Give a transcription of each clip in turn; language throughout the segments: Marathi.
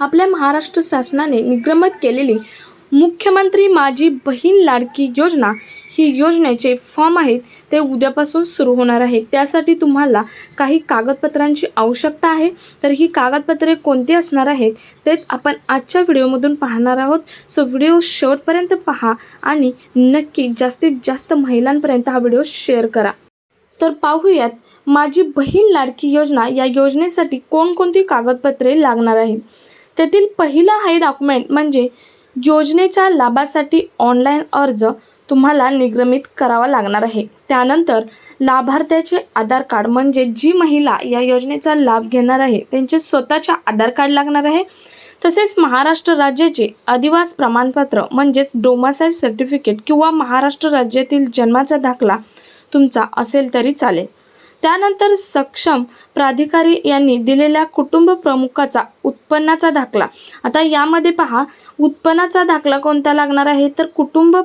आपल्या महाराष्ट्र शासनाने निग्रमत केलेली मुख्यमंत्री माझी बहीण लाडकी योजना ही योजनेचे फॉर्म आहेत ते उद्यापासून सुरू होणार आहे. त्यासाठी तुम्हाला काही कागदपत्रांची आवश्यकता आहे. तर ही कागदपत्रे कोणती असणार आहेत तेच आपण आजच्या व्हिडिओमधून पाहणार आहोत. सो व्हिडिओ शेवटपर्यंत पहा आणि नक्की जास्तीत जास्त महिलांपर्यंत हा व्हिडिओ शेअर करा. तर पाहूयात माझी बहीण लाडकी योजना या योजनेसाठी कोणकोणती कागदपत्रे लागणार आहेत? त्यातील पहिलं आहे डॉक्युमेंट म्हणजे योजनेच्या लाभासाठी ऑनलाईन अर्ज तुम्हाला निगमित करावा लागणार आहे. त्यानंतर लाभार्थ्याचे आधार कार्ड म्हणजे जी महिला या योजनेचा लाभ घेणार आहे त्यांचे स्वतःचे आधार कार्ड लागणार आहे. तसेच महाराष्ट्र राज्याचे अधिवास प्रमाणपत्र म्हणजेच डोमासाईल सर्टिफिकेट किंवा महाराष्ट्र राज्यातील जन्माचा दाखला तुमचा असेल तरी चालेल. त्यानंतर सक्षम प्राधिकारी यांनी दिलेल्या कुटुंब प्रमुखाचा उत्पन्नाचा दाखला. आता यामध्ये पहा उत्पन्नाचा दाखला कोणता लागणार आहे? तर कुटुंब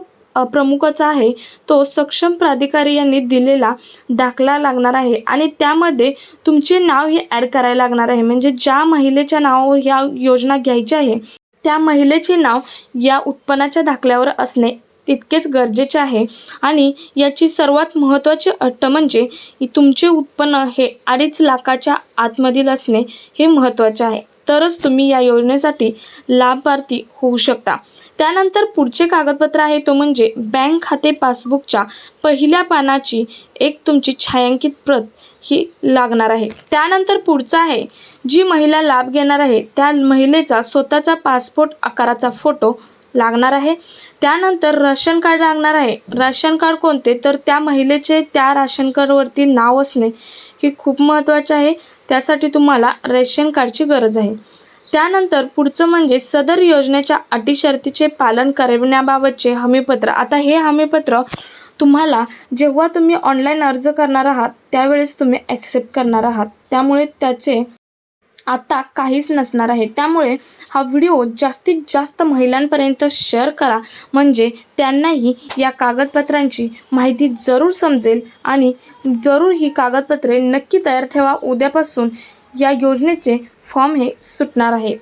प्रमुखाचा आहे तो सक्षम प्राधिकारी यांनी दिलेला दाखला लागणार आहे. आणि त्यामध्ये तुमचे नाव हे ॲड करायला लागणार आहे. म्हणजे ज्या महिलेच्या नावावर ह्या योजना घ्यायची आहे त्या महिलेचे नाव या उत्पन्नाच्या दाखल्यावर असणे तितकेच गरजेचे आहे. आणि याची सर्वात महत्त्वाची अट म्हणजे तुमचे उत्पन्न हे अडीच लाखाच्या आतमधील असणे हे महत्त्वाचे आहे. तरच तुम्ही या योजनेसाठी लाभार्थी होऊ शकता. त्यानंतर पुढचे कागदपत्र आहे तो म्हणजे बँक खाते पासबुकच्या पहिल्या पानाची एक तुमची छायांकित प्रत ही लागणार आहे. त्यानंतर पुढचा आहे जी महिला लाभ घेणार आहे त्या महिलेचा स्वतःचा पासपोर्ट आकाराचा फोटो लागणार आहे. त्यानंतर राशन कार्ड लागणार आहे. राशन कार्ड कोणते? तर त्या महिलेचे त्या राशन कार्डवरती नाव असणे हे खूप महत्त्वाचे आहे. त्यासाठी तुम्हाला रेशन कार्डची गरज आहे. त्यानंतर पुढचं म्हणजे सदर योजनेच्या अटी शर्तीचे पालन करण्याबाबतचे हमीपत्र. आता हे हमीपत्र तुम्हाला जेव्हा तुम्ही ऑनलाईन अर्ज करणार आहात त्यावेळेस तुम्ही ॲक्सेप्ट करणार आहात. त्यामुळे त्याचे आता काहीच नसणार आहे. त्यामुळे हा व्हिडिओ जास्तीत जास्त महिलांपर्यंत शेअर करा. म्हणजे त्यांनाही या कागदपत्रांची माहिती जरूर समजेल आणि जरूर ही कागदपत्रे नक्की तयार ठेवा. उद्यापासून या योजनेचे फॉर्म हे सुटणार आहे.